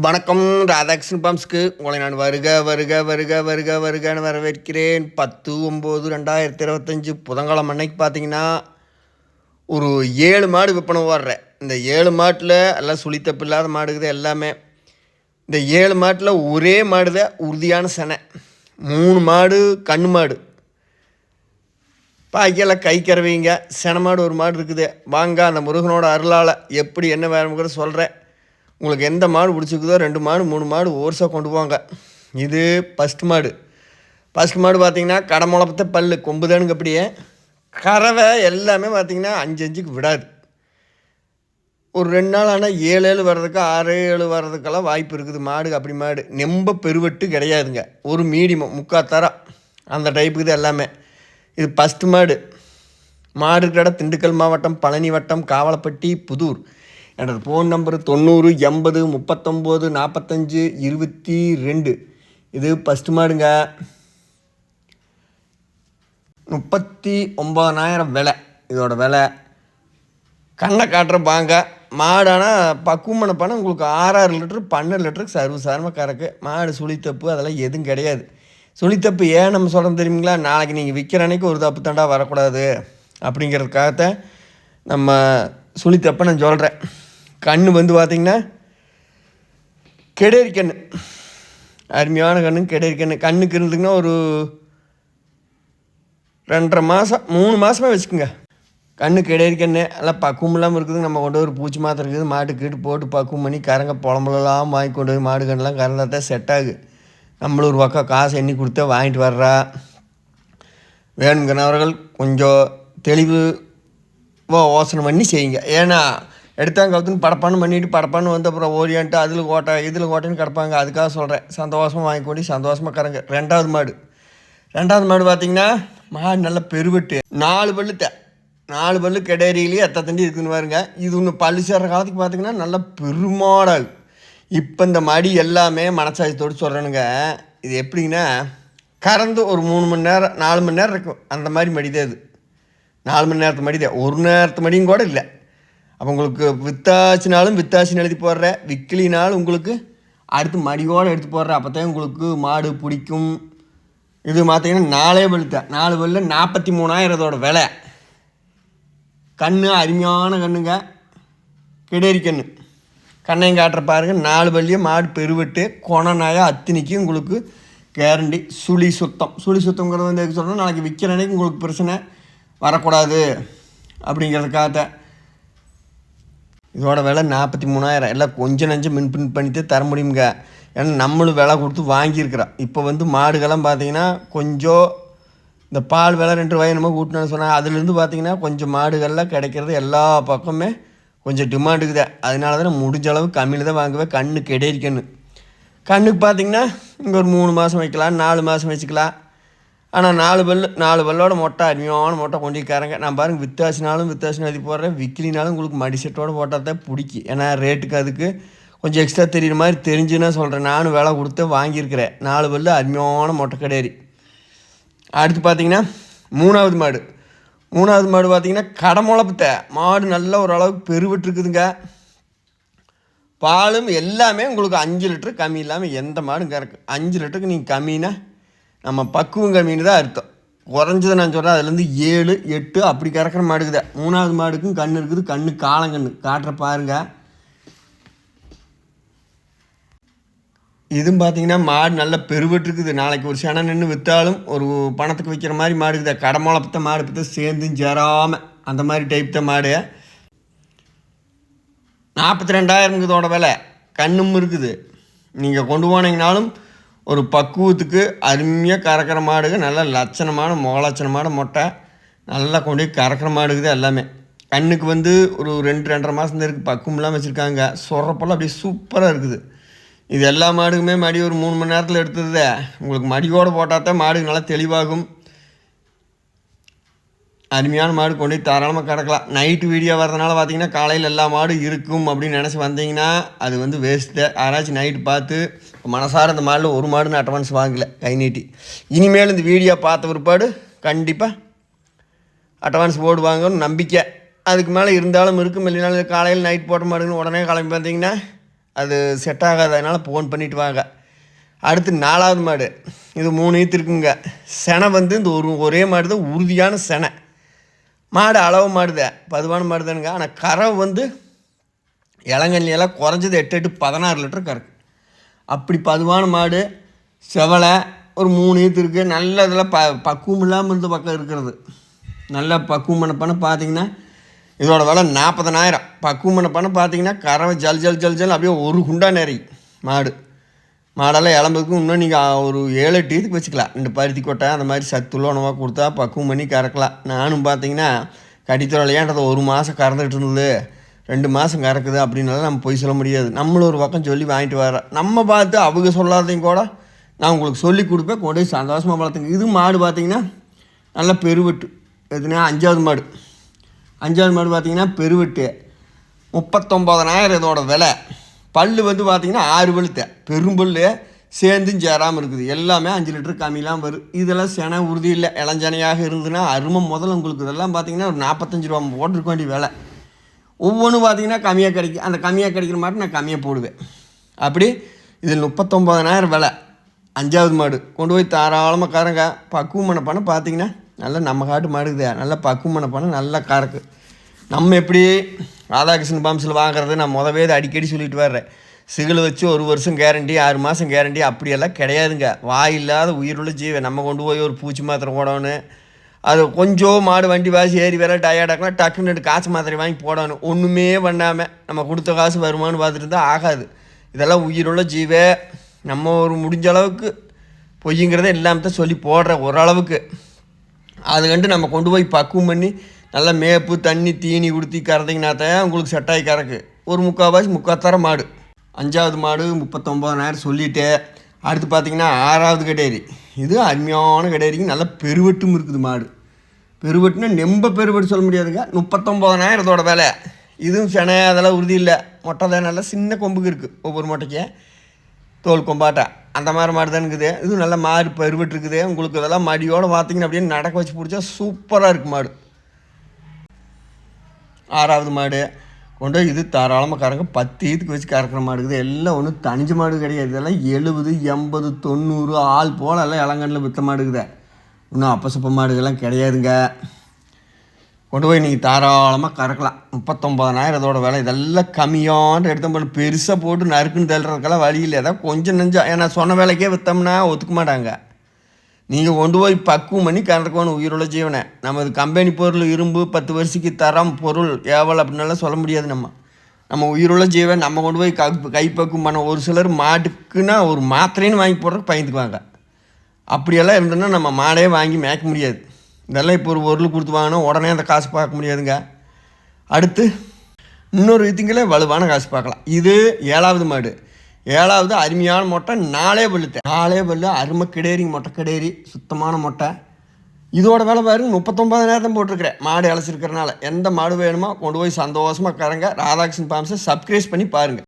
வணக்கம் ராதாகிருஷ்ணன் பம்ஸ்க்கு. உங்களை நான் வருக வருக வருக வருக வருகன்னு வரவேற்கிறேன். பத்து ஒம்பது ரெண்டாயிரத்தி இருபத்தஞ்சி புதங்கலம் அன்னைக்கு பார்த்தீங்கன்னா ஒரு ஏழு மாடு விற்பனை ஓடுறேன். இந்த ஏழு மாட்டில் எல்லாம் சுழித்தப்பு இல்லாத மாடுக்குது எல்லாமே. இந்த ஏழு மாட்டில் ஒரே மாடு தான் உறுதியான செனை. மூணு மாடு கண் மாடு. பாக்கியெல்லாம் கை கறவைங்க. சென மாடு ஒரு மாடு இருக்குது. வாங்க அந்த முருகனோட அருளால் எப்படி என்ன வேணுங்கிற சொல்கிறேன் உங்களுக்கு எந்த மாடு பிடிச்சிருக்குதோ ரெண்டு மாடு மூணு மாடு ஓர்ஸாக கொண்டு போங்க இது ஃபஸ்ட் மாடு. ஃபஸ்ட் மாடு பார்த்தீங்கன்னா கடை முளப்பத்த பல் கொம்புதானுங்க அப்படியே. கறவை எல்லாமே பார்த்திங்கன்னா அஞ்சு அஞ்சுக்கு விடாது. ஒரு ரெண்டு நாள் ஆனால் ஏழு ஏழு வர்றதுக்கு ஆறு ஏழு வர்றதுக்கெல்லாம் வாய்ப்பு இருக்குது. மாடு அப்படி மாடு. நெம்ப பெருவெட்டு கிடையாதுங்க. ஒரு மீடியம் முக்கால் தரம் அந்த டைப்புக்கு இது எல்லாமே. இது ஃபஸ்ட்டு மாடு. மாடு கடை திண்டுக்கல் மாவட்டம் பழனி வட்டம் காவலப்பட்டி புதூர். எனது ஃபோன் நம்பர் தொண்ணூறு எண்பது முப்பத்தொம்போது நாற்பத்தஞ்சு இருபத்தி ரெண்டு. இது ஃபஸ்ட்டு மாடுங்க. முப்பத்தி ஒம்பதனாயிரம் விலை. இதோட விலை. கண்ணை காட்டுற பாங்க. மாடானால் பக்குவமான பணம். உங்களுக்கு ஆறாறு லிட்டரு பன்னெண்டு லிட்டருக்கு சர்வசாரமாக கறக்கு. மாடு சுழித்தப்பு அதெல்லாம் எதுவும் கிடையாது. சுழித்தப்பு ஏன் நம்ம சொல்கிறோம் தெரியுங்களா? நாளைக்கு நீங்கள் விற்கிற அன்னைக்கு ஒரு தப்பு தண்டா வரக்கூடாது. அப்படிங்கிறதுக்காகத்தான் நம்ம சுழித்தப்பை நான் சொல்கிறேன் கண் வந்து பார்த்திங்கன்னா கெடேரி அருமையான கண்ணு கெடேரி கண்ணு. கண்ணுக்கு இருந்துங்கன்னா ஒரு ரெண்டரை மாதம் மூணு மாதமாக வச்சுக்கோங்க. கண்ணு கிடையாது கண்ணு. எல்லாம் பக்குவம் இல்லாமல் இருக்குது நம்ம கொண்டு ஒரு பூச்சி மாத்திரை இருக்குது. மாட்டு கீட்டு போட்டு பக்குவம் பண்ணி கரங்க புலம்புலாம் வாங்கி கொண்டு போய் மாடு கண்ணெலாம் கறந்தா தான் செட் ஆகுது. நம்மளும் ஒரு பக்கம் காசு எண்ணி கொடுத்தா வாங்கிட்டு வர்றா. வேணுங்கிறவர்கள் கொஞ்சம் தெளிவு யோசனை பண்ணி செய்யுங்க. ஏன்னா எடுத்தாங்க கவுத்துன்னு படப்பான்னு பண்ணிட்டு படப்பான்னு வந்து அப்புறம் ஓரியான்ட்டு அதில் ஓட்டை இதில் ஓட்டைன்னு கிடப்பாங்க. அதுக்காக சொல்கிறேன் சந்தோஷமாக வாங்கி கொண்டு சந்தோஷமாக கறங்க. ரெண்டாவது மாடு. ரெண்டாவது மாடு பார்த்தீங்கன்னா மாடு நல்ல பெருவெட்டு. நாலு பல்லுத்த நாலு பல்லு கெடேரியிலேயே எத்த தண்டி இருக்குன்னு பாருங்க. இது ஒன்று பல்லு சேர்ற காலத்துக்கு பார்த்தீங்கன்னா நல்லா பெருமாடாகு இப்போ இந்த மடி எல்லாமே மனசாயத்தோடு சொல்கிறேனுங்க இது எப்படிங்கன்னா கறந்து ஒரு மூணு மணி நேரம் நாலு மணி நேரம் இருக்கும். அந்த மாதிரி மடிதே அது இது. நாலு மணி நேரத்து மடிதே ஒரு நேரத்து மடியும் கூட இல்லை. அப்போ உங்களுக்கு வித்தாச்சினாலும் வித்தாச்சின்னு எழுதி போடுற விக்கிலினாலும் உங்களுக்கு அடுத்து மடியோடு எடுத்து போடுற அப்போ தான் உங்களுக்கு மாடு பிடிக்கும். இது பார்த்தீங்கன்னா நாலே பல்லு நாலு பல்லு நாற்பத்தி மூணாயிரம் இதோட விலை. கண்ணு அருமையான கண்ணுங்க. கிடேரி கண்ணு. கண்ணையும் காட்டுற பாருங்க. நாலு பள்ளியும் மாடு பெருவெட்டு கொணநாயா அத்தினிக்கு உங்களுக்கு கேரண்டி சுழி சுத்தம். சுழி சுத்தங்கிறது வந்து எதுக்கு சொல்கிறோம் நாளைக்கு விற்கிற அன்னைக்கு உங்களுக்கு பிரச்சனை வரக்கூடாது. அப்படிங்கிறதுக்காக இதோட விலை நாற்பத்தி மூணாயிரம். எல்லாம் கொஞ்சம் நஞ்சம் மின் பின் பண்ணிட்டு தர முடியுங்க ஏன்னா நம்மளும் விலை கொடுத்து வாங்கியிருக்கிறோம். இப்போ வந்து மாடுகள்லாம் பார்த்தீங்கன்னா கொஞ்சம் இந்த பால் விலை ரெண்டு ரூபாய் நம்ம கூட்டினு சொன்னாங்க. அதுலேருந்து பார்த்தீங்கன்னா கொஞ்சம் மாடுகள்லாம் கிடைக்கிறது எல்லா பக்கமே கொஞ்சம் டிமாண்ட் இருக்குது. அதனால தான் முடிஞ்ச அளவு கம்மியில் தான் வாங்குவேன். கண்ணு கிடைக்கணும் கண்ணுக்கு பார்த்தீங்கன்னா இங்கே ஒரு மூணு மாதம் வைக்கலாம் நாலு மாதம் வச்சுக்கலாம். ஆனால் நாலு பல்லு நாலு பல்லோட மொட்டை அருமையான மொட்டை கொண்டிருக்காரங்க நான் பாருங்க வித்தாசினாலும் வித்தாசினா எழுதி போடுறேன். விக்கிலினாலும் உங்களுக்கு மடி செட்டோடு போட்டால் தான் பிடிக்கும். ஏன்னா ரேட்டுக்கு அதுக்கு கொஞ்சம் எக்ஸ்ட்ரா தெரியுற மாதிரி தெரிஞ்சுன்னா சொல்கிறேன் நானும் விலை கொடுத்து வாங்கியிருக்கிறேன். நாலு பல்லு அருமையான மொட்டை கிடையாது அடுத்து பார்த்தீங்கன்னா மூணாவது மாடு. மூணாவது மாடு பார்த்தீங்கன்னா கடமுளப்பத்த மாடு நல்ல ஓரளவுக்கு பெருவிட்டுருக்குதுங்க. பாலும் எல்லாமே உங்களுக்கு அஞ்சு லிட்டரு கம்மி இல்லாமல் எந்த மாடும் கறக்கு அஞ்சு லிட்டருக்கு நீங்கள் கம்மின்னா நம்ம பக்குவம் கம்மின்னு தான் அர்த்தம். குறைஞ்சது நான் சொல்கிறேன் அதுலேருந்து ஏழு எட்டு அப்படி கறக்கிற மாடுக்குதே மூணாவது மாடுக்கும் கண் இருக்குது கண்ணு காலங்கண்ணு காட்டுற பாருங்க. இதுவும் பார்த்தீங்கன்னா மாடு நல்ல பெருவெட்டுருக்குது. நாளைக்கு ஒரு செனை நின்று விற்றாலும் ஒரு பணத்துக்கு விற்கிற மாதிரி மாடு இருக்குது. கடமுளப்பத்த மாடு பற்ற சேர்ந்தும் சேராமல் அந்த மாதிரி டைப் தான் மாடு. நாற்பத்தி ரெண்டாயிரம் இதோட விலை. கண்ணும் இருக்குது. நீங்கள் கொண்டு போனீங்கனாலும் ஒரு பக்குவத்துக்கு அருமையாக கறக்கிற மாடுங்க. நல்லா லட்சணமான முகலட்சணமான மொட்டை. நல்லா கொண்டு போய் கறக்கிற மாடுக்குது எல்லாமே. கண்ணுக்கு வந்து ஒரு ரெண்டு ரெண்டரை மாதம் இருக்குது பக்குவம்லாம் வச்சுருக்காங்க. சொரப்பெல்லாம் அப்படியே சூப்பராக இருக்குது. இது எல்லா மாடுக்குமே மடி ஒரு மூணு மணி நேரத்தில் எடுத்தது உங்களுக்கு மடியோடு போட்டால் தான் மாடுக்கு நல்லா தெளிவாகும். அருமையான மாடு கொண்டு தாராளமாக கிடக்கலாம். நைட்டு வீடியோ வரதுனால பார்த்தீங்கன்னா காலையில் எல்லா மாடும் இருக்கும் அப்படின்னு நினச்சி வந்தீங்கன்னா அது வந்து வேஸ்ட்டு யாராச்சும் நைட்டு பார்த்து மனசார இந்த மாடில் ஒரு மாடு நான் அட்வான்ஸ் வாங்கலை கை நீட்டி. இனிமேல் இந்த வீடியோ பார்த்த பிற்பாடு கண்டிப்பாக அட்வான்ஸ் போடுவாங்கன்னு நம்பிக்கை. அதுக்கு மேலே இருந்தாலும் இருக்கும். இல்லைனாலும் காலையில் நைட் போட்ட மாடுன்னு உடனே கிளம்பி பார்த்தீங்கன்னா அது செட் ஆகாததுனால ஃபோன் பண்ணிட்டு வாங்க. அடுத்து நாலாவது மாடு. இது மூணு ஈத்து இருக்குங்க. செனை வந்து இந்த ஒரு ஒரே மாடு தான் உறுதியான செனை. மாடு அளவு மாடுதான் பதுவான மாடுதானுங்க. ஆனால் கறவை வந்து இளங்கண்ணியெல்லாம் குறைஞ்சது எட்டு எட்டு பதினாறு லிட்டர் கறக்கு. அப்படி பதுவான மாடு செவலை ஒரு மூணு ஈத்து இருக்குது நல்ல இதில் ப பக்குவம் இல்லாமல் இருந்த பக்கம் இருக்கிறது. நல்ல பக்குவம் பண்ண பண்ண பார்த்தீங்கன்னா இதோட விலை நாற்பதனாயிரம் பக்குவம் பண்ண பண்ண பார்த்தீங்கன்னா கறவை ஜல் ஜல் ஜல் ஜல் அப்படியே ஒரு குண்டா நிறைய மாடு. மாடெல்லாம் இளம்புக்கு இன்னும் நீங்கள் ஒரு ஏழு எட்டு இதுக்கு வச்சுக்கலாம். இந்த பருத்தி கொட்டை அந்த மாதிரி சத்துள்ள உணவாக கொடுத்தா பக்குவம் பண்ணி கறக்கலாம். நானும் பார்த்தீங்கன்னா கடித்துறையான்றது ஒரு மாதம் கறந்துட்டு இருந்தது. ரெண்டு மாதம் கறக்குது அப்படின்னால நம்ம போய் சொல்ல முடியாது. நம்மளும் ஒரு பக்கம் சொல்லி வாங்கிட்டு வரோம் நம்ம பார்த்து அவங்க சொல்லாதையும் கூட நான் உங்களுக்கு சொல்லி கொடுப்பேன். கொண்டு போய் சந்தோஷமாக வளர்த்துங்க. இது மாடு பார்த்தீங்கன்னா நல்லா பெருவெட்டு. எதுனா அஞ்சாவது மாடு. அஞ்சாவது மாடு பார்த்தீங்கன்னா பெருவெட்டு. முப்பத்தொம்போதனாயிரம் இதோட விலை. பல் வந்து பார்த்திங்கன்னா ஆறு பழுத்த பெரும்பல் சேர்ந்தும் சேராமல் இருக்குது. எல்லாமே அஞ்சு லிட்டர் கம்மிலாம் வரும் இதெல்லாம் செனை உறுதி இல்லை. இளஞ்சனையாக இருந்ததுன்னா அருமை முதல்ல உங்களுக்கு இதெல்லாம் பார்த்தீங்கன்னா ஒரு நாற்பத்தஞ்சு ரூபா போட்டிருக்க வேண்டிய விலை. ஒவ்வொன்றும் பார்த்திங்கன்னா கம்மியாக கிடைக்கும் அந்த கம்மியாக கிடைக்கிற மாட்டு நான் கம்மியாக போடுவேன். அப்படி இதில் முப்பத்தொம்போதனாயிரம் விலை. அஞ்சாவது மாடு. கொண்டு போய் தாராளமாக கறங்க. பக்குவம் பண்ண பண்ண பார்த்தீங்கன்னா நல்லா நம்ம காட்டு மாடுக்குது நல்லா பக்குவம் பண்ண நல்லா கறக்கு. நம்ம எப்படி ராதாகிருஷ்ணன் பம்ப்ஸில் வாங்குறது நான் முதவே அடிக்கடி சொல்லிட்டு வர்றேன். சிகில் வச்சு ஒரு வருஷம் கேரண்டி ஆறு மாதம் கேரண்டி அப்படியெல்லாம் கிடையாதுங்க. வாய் இல்லாத உயிருள்ள ஜீவன். நம்ம கொண்டு போய் ஒரு பூச்சி மாத்திரை போடணும். அது கொஞ்சம் மாடு வண்டி வாசி ஏறி வேற டயர்டாக்கலாம் டக்குன்னு ரெண்டு காசு மாத்திரை வாங்கி போடணும். ஒன்றுமே பண்ணாமல் நம்ம கொடுத்த காசு வருமானு பார்த்துட்டு இருந்தால் ஆகாது. இதெல்லாம் உயிருள்ள ஜீவே. நம்ம ஒரு முடிஞ்ச அளவுக்கு பொய்யுங்கிறத இல்லாமல் தான் சொல்லி போடுற ஓரளவுக்கு அது கண்டு நம்ம கொண்டு போய் பக்குவம் பண்ணி நல்லா மேப்பு தண்ணி தீனி கொடுத்தி கறந்தீங்கன்னாத்தான் உங்களுக்கு செட் ஆகி கறக்கு. ஒரு முக்கால்வாசி முக்காத்தர மாடு. அஞ்சாவது மாடு முப்பத்தொம்போதனாயிரம் சொல்லிட்டு அடுத்து பார்த்தீங்கன்னா ஆறாவது கடையரி இது அருமையான கடையரிக்கு நல்ல பெருவெட்டும் இருக்குது மாடு. பெருவெட்டுனா நெம்ப பெருவெட்டு சொல்ல முடியாதுங்க. முப்பத்தொம்போதனாயிரம் இதோட வேலை. இதுவும் செனை அதெல்லாம் உறுதி இல்லை. மொட்டை தான் நல்லா சின்ன கொம்புக்கு இருக்குது ஒவ்வொரு மொட்டைக்கு தோல் கொம்பாட்டா. அந்த மாதிரி மாடு தான் இருக்குது. இது நல்ல மாடு பருவட்டு இருக்குது. உங்களுக்கு இதெல்லாம் மடியோடு பார்த்தீங்கன்னா அப்படியே நடக்க வச்சு பிடிச்சா சூப்பராக இருக்குது மாடு. ஆறாவது மாடு. கொண்டு போய் இது தாராளமாக கறக்க பத்து ஈத்துக்கு வச்சு கறக்கிற மாடு இருக்குது. எல்லாம் ஒன்றும் தனிஞ்ச மாடு கிடையாது. இதெல்லாம் எழுபது எண்பது தொண்ணூறு ஆள் போல் எல்லாம் இளங்கண்ணில் விற்ற மாடுக்குதே இன்னும் அப்பசப்ப மாடுகள்லாம் கிடையாதுங்க. கொண்டு போய் நீங்கள் தாராளமாக கறக்கலாம். முப்பத்தொம்பதனாயிரம் இதோட விலை. இதெல்லாம் கம்மியான எடுத்த போட்டு பெருசாக போட்டு நறுக்குன்னு தள்ளுறதுக்கெல்லாம் வழி இல்லை ஏதாவது கொஞ்சம் நெஞ்சம். ஏன்னா சொன்ன வேலைக்கே விற்றோம்னா ஒத்துக்க மாட்டாங்க. நீங்கள் கொண்டு போய் பக்குவம் பண்ணி கறக்கணும் உயிருள்ள ஜீவனை. நமது கம்பெனி பொருள் இரும்பு பத்து வருஷத்துக்கு தரம் பொருள் ஏவல் அப்படின்னலாம் சொல்ல முடியாது நம்ம. நம்ம உயிருள்ள ஜீவன் நம்ம கொண்டு போய் கை கைப்பக்குவம் பண்ண ஒரு சிலர் மாட்டுக்குன்னா ஒரு மாத்திரைன்னு வாங்கி போடுறதுக்கு பயந்துக்குவாங்க. அப்படியெல்லாம் இருந்ததுன்னா நம்ம மாடே வாங்கி மேய்க்க முடியாது. இதெல்லாம் இப்போ ஒரு பொருள் கொடுத்து வாங்கினா உடனே அந்த காசு பார்க்க முடியாதுங்க. அடுத்து இன்னொரு வித்திங்களே வலுவான காசு பார்க்கலாம். இது ஏழாவது மாடு. ஏழாவது அருமையான மொட்டை நாலே பல்லுத்த. நாலே பல்லு அருமை கிடேரி மொட்டை கிடேரி சுத்தமான மொட்டை. இதோட வேலை பாருங்க முப்பத்தொம்பதாயிரம் தான் போட்டிருக்கிறேன். மாடு இழைச்சிருக்கிறனால எந்த மாடு வேணுமோ கொண்டு போய் சந்தோஷமாக கறங்க. ராதாகிருஷ்ணன் பாம்ஸை சப்ஸ்கிரைப் பண்ணி பாருங்கள்